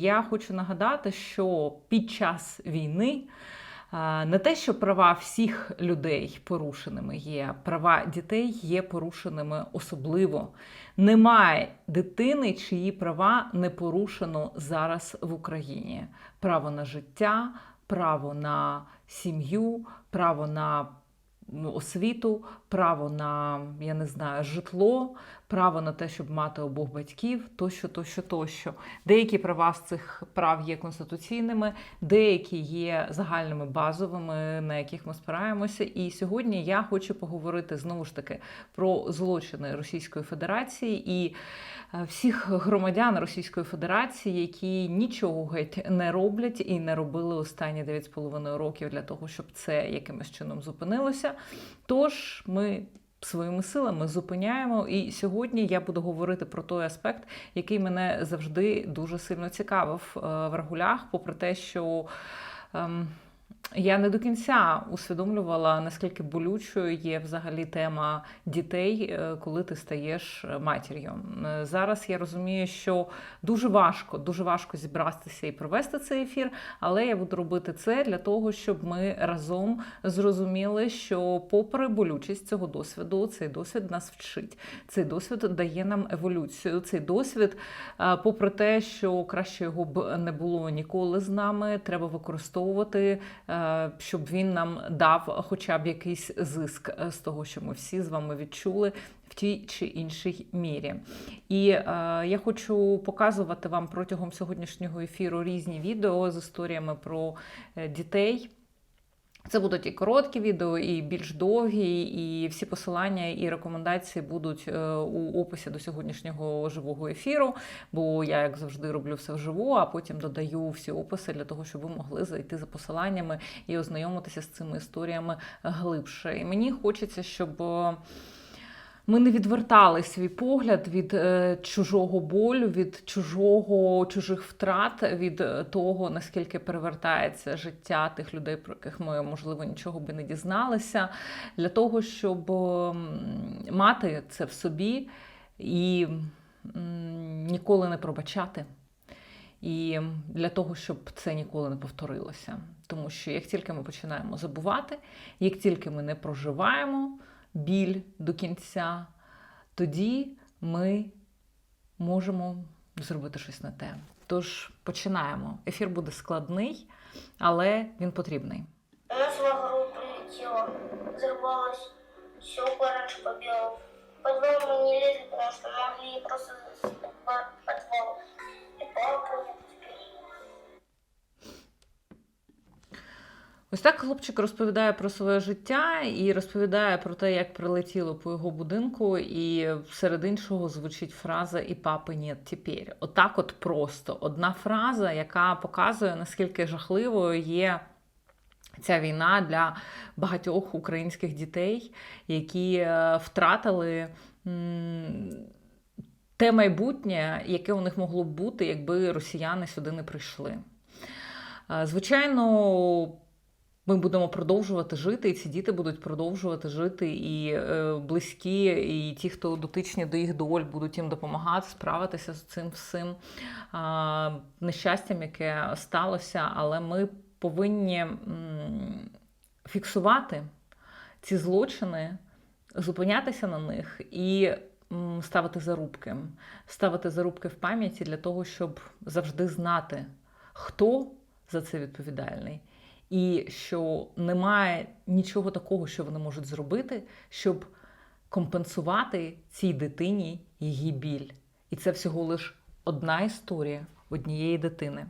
Я хочу нагадати, що під час війни не те, що права всіх людей порушеними є, права дітей є порушеними особливо. Немає дитини, чиї права не порушено зараз в Україні. Право на життя, право на сім'ю, право на освіту, право на я не знаю, житло, право на те, щоб мати обох батьків, тощо, тощо, тощо. Деякі права з цих прав є конституційними, деякі є загальними базовими, на яких ми спираємося. І сьогодні я хочу поговорити знову ж таки про злочини Російської Федерації і е, всіх громадян Російської Федерації, які нічого геть не роблять і не робили останні 9,5 років для того, щоб це якимось чином зупинилося. Тож ми своїми силами зупиняємо. І сьогодні я буду говорити про той аспект, який мене завжди дуже сильно цікавив е, в Рагулях, попри те, що. Я не до кінця усвідомлювала, наскільки болючою є взагалі тема дітей, е, коли ти стаєш матір'ю. Е, Зараз я розумію, що дуже важко, дуже важко зібратися і провести цей ефір, але я буду робити це для того, щоб ми разом зрозуміли, що, попри болючість цього досвіду, цей досвід нас вчить. Цей досвід дає нам еволюцію. Цей досвід, е, попри те, що краще його б не було ніколи з нами, треба використовувати, е, щоб він нам дав хоча б якийсь зиск е, з того, що ми всі з вами відчули. В тій чи іншій мірі. І е, я хочу показувати вам протягом сьогоднішнього ефіру різні відео з історіями про е, дітей. Це будуть і короткі відео, і більш довгі, і всі посилання і рекомендації будуть е, у описі до сьогоднішнього живого ефіру. Бо я, як завжди, роблю все вживу, а потім додаю всі описи для того, щоб ви могли зайти за посиланнями і ознайомитися з цими історіями глибше. І мені хочеться, щоб. Е, ми не відвертали свій погляд від е, чужого болю, від чужого, чужих втрат, від е, того, наскільки перевертається життя тих людей, про яких ми, можливо, нічого би не дізналися, для того, щоб м, мати це в собі і м, ніколи не пробачати. І для того, щоб це ніколи не повторилося. Тому що як тільки ми починаємо забувати, як тільки ми не проживаємо біль до кінця, тоді ми можемо зробити щось не те. Тож починаємо. Ефір буде складний, але він потрібний. У нас в игру прилетело, взорвалось, все пораньше побело. В подвал мы не лезли, могли просто по- подвал. И папу Ось так хлопчик розповідає про своє життя і розповідає про те, як прилетіло по його будинку, і серед іншого звучить фраза І папи нет тепер. Отак, от просто одна фраза, яка показує, наскільки жахливою є. Ця війна для багатьох українських дітей, які е, втратили те майбутнє, яке у них могло б бути, якби росіяни сюди не прийшли. Е, Звичайно, ми будемо продовжувати жити, і ці діти будуть продовжувати жити, і е, близькі, і ті, хто дотичні до їх доль, будуть їм допомагати справитися з цим всім нещастям, яке сталося. Але ми повинні фіксувати ці злочини, зупинятися на них і ставити зарубки, ставити зарубки в пам'яті для того, щоб завжди знати, хто за це відповідальний. І що немає нічого такого, що вони можуть зробити, щоб компенсувати цій дитині її біль. І це всього лиш одна історія однієї дитини.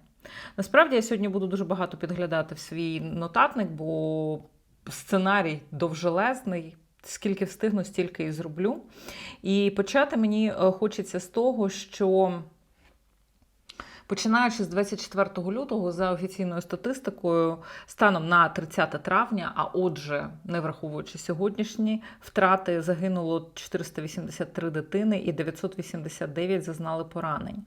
Насправді я сьогодні буду дуже багато підглядати в свій нотатник, бо сценарій довжелезний. Скільки встигну, стільки і зроблю. І почати мені е, хочеться з того, що Починаючи з 24 лютого, за офіційною статистикою, станом на 30 травня, а отже, не враховуючи сьогоднішні втрати, загинуло 483 дитини і 989 зазнали поранень.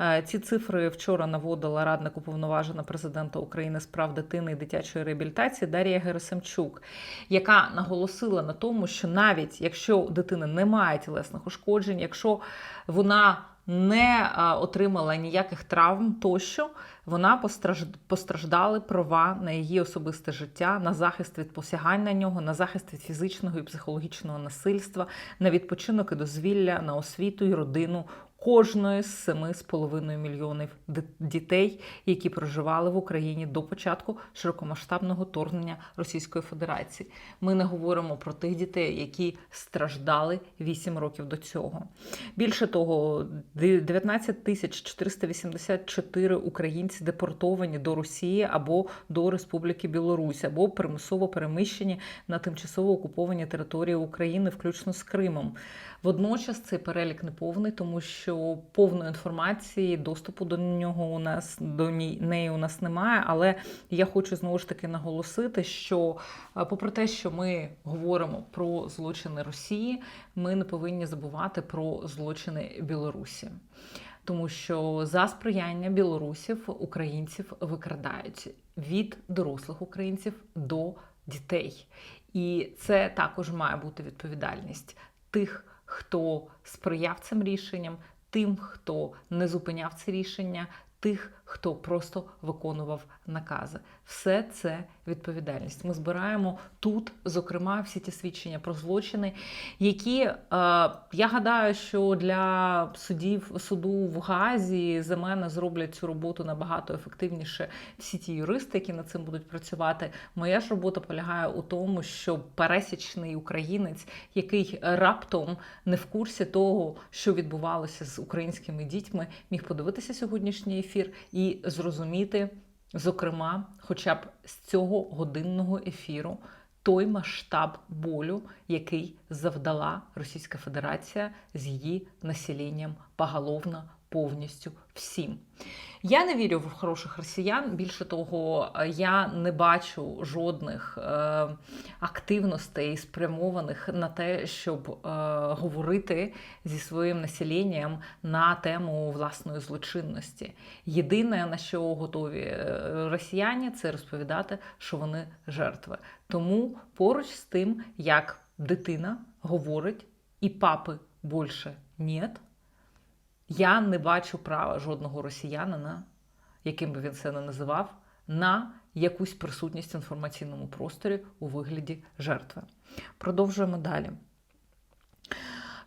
Е, Ці цифри вчора наводила радник уповноважена президента України з прав дитини і дитячої реабілітації Дар'я Герасимчук, яка наголосила на тому, що навіть якщо у дитини немає тілесних ушкоджень, якщо вона не отримала ніяких травм тощо, вона постраж... постраждали права на її особисте життя, на захист від посягань на нього, на захист від фізичного і психологічного насильства, на відпочинок і дозвілля, на освіту і родину кожної з 7,5 мільйонів дітей, які проживали в Україні до початку широкомасштабного вторгнення Російської Федерації. Ми не говоримо про тих дітей, які страждали 8 років до цього. Більше того, 19 тисяч 484 українці депортовані до Росії або до Республіки Білорусь, або примусово переміщені на тимчасово окуповані території України, включно з Кримом. Водночас цей перелік не повний, тому що повної інформації, доступу до нього у нас до неї у нас немає. Але я хочу знову ж таки наголосити, що попри те, що ми говоримо про злочини Росії, ми не повинні забувати про злочини Білорусі. Тому що за сприяння білорусів українців викрадають від дорослих українців до дітей. І це також має бути відповідальність тих, хто сприяв цим рішенням, тим, хто не зупиняв це рішення, тих, хто просто виконував накази. Все це відповідальність. Ми збираємо тут, зокрема, всі ті свідчення про злочини, які е, я гадаю, що для судів суду в Газі за мене зроблять цю роботу набагато ефективніше. Всі ті юристи, які над цим будуть працювати. Моя ж робота полягає у тому, що пересічний українець, який раптом не в курсі того, що відбувалося з українськими дітьми, міг подивитися сьогоднішній ефір і зрозуміти, зокрема, хоча б з цього годинного ефіру. Той масштаб болю, який завдала Російська Федерація з її населенням поголовно повністю всім. Я не вірю в хороших росіян. Більше того, я не бачу жодних е, активностей, спрямованих на те, щоб е, говорити зі своїм населенням на тему власної злочинності. Єдине на що готові е, росіяни, це розповідати, що вони жертви. Тому поруч з тим, як дитина говорить, і папи більше нет, я не бачу права жодного росіянина, яким би він це не називав, на якусь присутність в інформаційному просторі у вигляді жертви. Продовжуємо далі.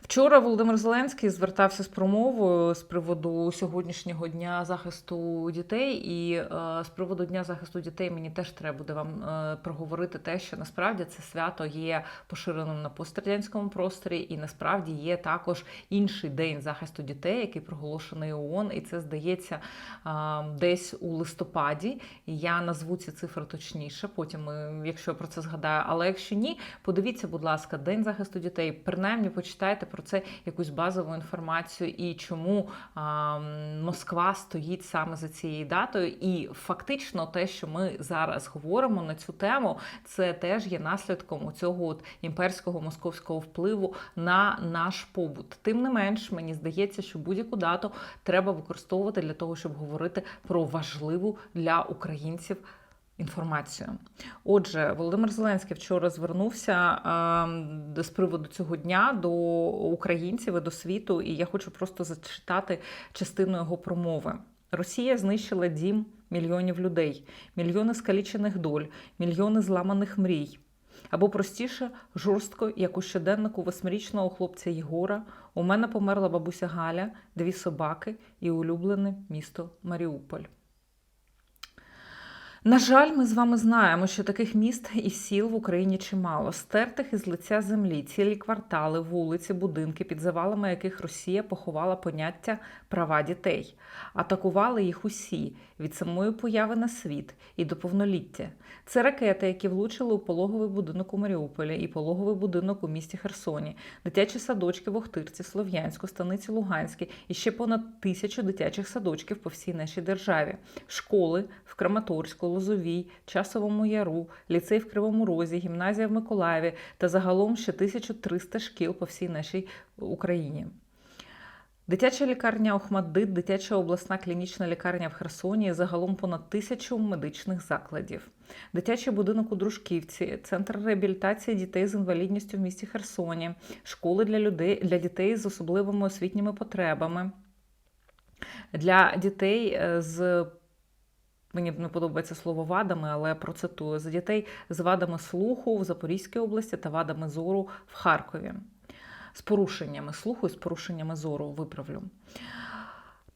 Вчора Володимир Зеленський звертався з промовою з приводу сьогоднішнього дня захисту дітей. І е, з приводу дня захисту дітей мені теж треба буде вам е, проговорити те, що насправді це свято є поширеним на пострадянському просторі, і насправді є також інший день захисту дітей, який проголошений ООН, і це здається е, десь у листопаді. Я назву ці цифри точніше. Потім, якщо про це згадаю. Але якщо ні, подивіться, будь ласка, день захисту дітей. Принаймні почитайте це якусь базову інформацію і чому а, Москва стоїть саме за цією датою. І фактично, те, що ми зараз говоримо на цю тему, це теж є наслідком цього от імперського московського впливу на наш побут. Тим не менш, мені здається, що будь-яку дату треба використовувати для того, щоб говорити про важливу для українців інформацію. Отже, Володимир Зеленський вчора звернувся е, з приводу цього дня до українців і до світу, і я хочу просто зачитати частину його промови. Росія знищила дім мільйонів людей, мільйони скалічених доль, мільйони зламаних мрій. Або простіше, жорстко, як у щоденнику восьмирічного хлопця Єгора, у мене померла бабуся Галя, дві собаки і улюблене місто Маріуполь. На жаль, ми з вами знаємо, що таких міст і сіл в Україні чимало, стертих із лиця землі, цілі квартали, вулиці, будинки, під завалами яких Росія поховала поняття права дітей, атакували їх усі від самої появи на світ і до повноліття. Це ракети, які влучили у пологовий будинок у Маріуполі і пологовий будинок у місті Херсоні, дитячі садочки в Охтирці, Слов'янську, Станиці Луганській і ще понад тисячу дитячих садочків по всій нашій державі, школи в Краматорську, Лозовій, Часовому Яру, ліцей в Кривому Розі, гімназія в Миколаєві та загалом ще 1300 шкіл по всій нашій Україні. Дитяча лікарня Охмаддит, дитяча обласна клінічна лікарня в Херсоні, загалом понад тисячу медичних закладів. Дитячий будинок у Дружківці, центр реабілітації дітей з інвалідністю в місті Херсоні, школи для людей для дітей з особливими освітніми потребами. Для дітей е, з Мені не подобається слово вадами, але процитую за дітей з вадами слуху в Запорізькій області та вадами зору в Харкові. З порушеннями слуху і з порушеннями зору виправлю.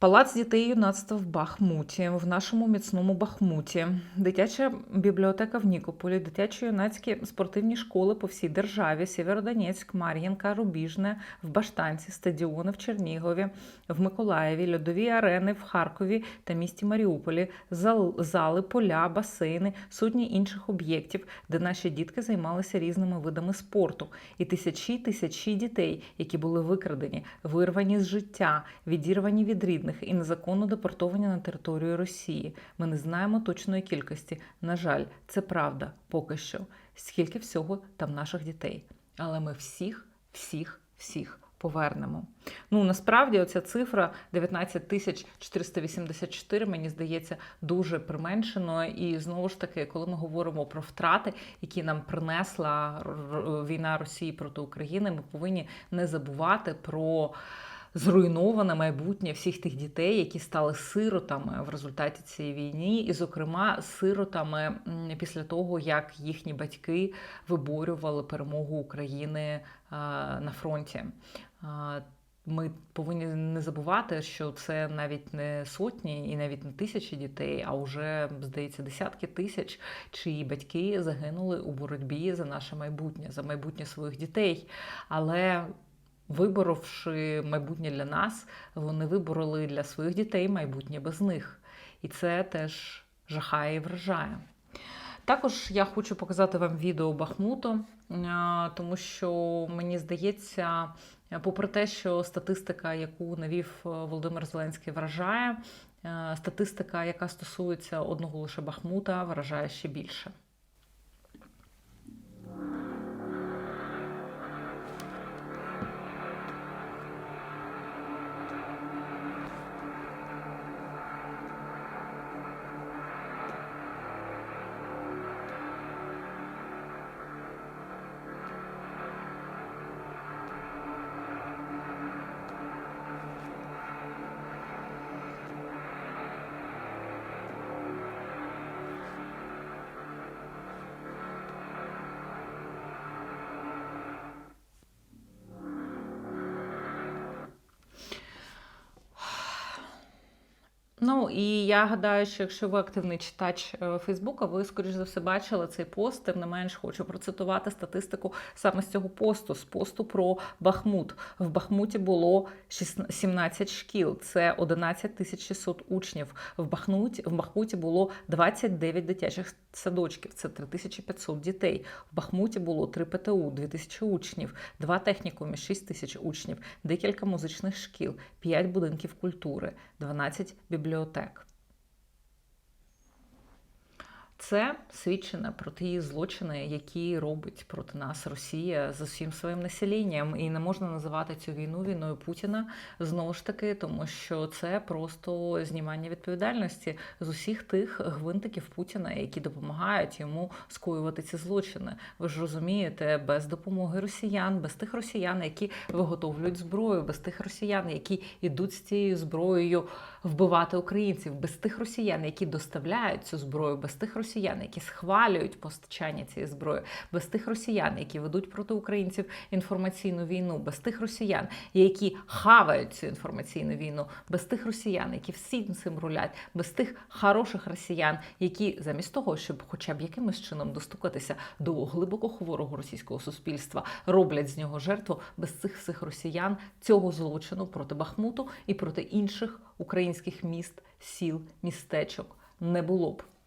Палац дітей і юнацтва в Бахмуті, в нашому міцному Бахмуті, дитяча бібліотека в Нікополі, дитячо-юнацькі спортивні школи по всій державі, Сєвєродонецьк, Мар'їнка, Рубіжне, в Баштанці, стадіони в Чернігові, в Миколаєві, льодові арени в Харкові та місті Маріуполі, зал- зали, поля, басейни, сотні інших об'єктів, де наші дітки займалися різними видами спорту, і тисячі тисячі дітей, які були викрадені, вирвані з життя, відірвані від рідних і незаконно депортовані на територію Росії. Ми не знаємо точної кількості. На жаль, це правда поки що. Скільки всього там наших дітей. Але ми всіх, всіх, всіх повернемо. Ну насправді оця цифра 19 тисяч 484, мені здається, дуже применшено. І знову ж таки, коли ми говоримо про втрати, які нам принесла війна Росії проти України, ми повинні не забувати про. Зруйноване майбутнє всіх тих дітей, які стали сиротами в результаті цієї війни, і, зокрема, сиротами після того, як їхні батьки виборювали перемогу України на фронті. Ми повинні не забувати, що це навіть не сотні і навіть не тисячі дітей, а вже здається десятки тисяч, чиї батьки загинули у боротьбі за наше майбутнє, за майбутнє своїх дітей. Але виборовши майбутнє для нас, вони вибороли для своїх дітей майбутнє без них. І це теж жахає і вражає. Також я хочу показати вам відео Бахмуту, е, тому що мені здається, попри те, що статистика, яку навів е, Володимир Зеленський, вражає, е, статистика, яка стосується одного лише Бахмута, вражає ще більше. Ну і я гадаю, що якщо ви активний читач е, Фейсбука, ви скоріш за все бачили цей пост. Тим не менш, хочу процитувати статистику саме з цього посту, з посту про Бахмут. В Бахмуті було 16 17 шкіл, це 11 600 учнів. В Бахмуті, в Бахмуті було 29 дитячих садочків, це 3500 дітей. В Бахмуті було 3 ПТУ, 2000 учнів, 2 технікуми, 6 тисяч учнів, декілька музичних шкіл, 5 будинків культури, 12 бібліотек. Це свідчення про ті злочини, які робить проти нас Росія з усім своїм населенням. І не можна називати цю війну війною Путіна знову ж таки, тому що це просто знімання відповідальності з усіх тих гвинтиків Путіна, які допомагають йому скоювати ці злочини. Ви ж розумієте, без допомоги росіян, без тих росіян, які виготовлюють зброю, без тих росіян, які йдуть з цією зброєю вбивати українців, без тих росіян, які доставляють цю зброю, без тих росіян, які схвалюють постачання цієї зброї, без тих росіян, які ведуть проти українців інформаційну війну, без тих росіян, які хавають цю інформаційну війну, без тих росіян, які всім цим рулять, без тих хороших росіян, які замість того, щоб хоча б якимось чином достукатися до глибоко хворого російського суспільства, роблять з нього жертву без цих всіх росіян цього злочину проти Бахмуту і проти інших українських міст, сіл, містечок не було б.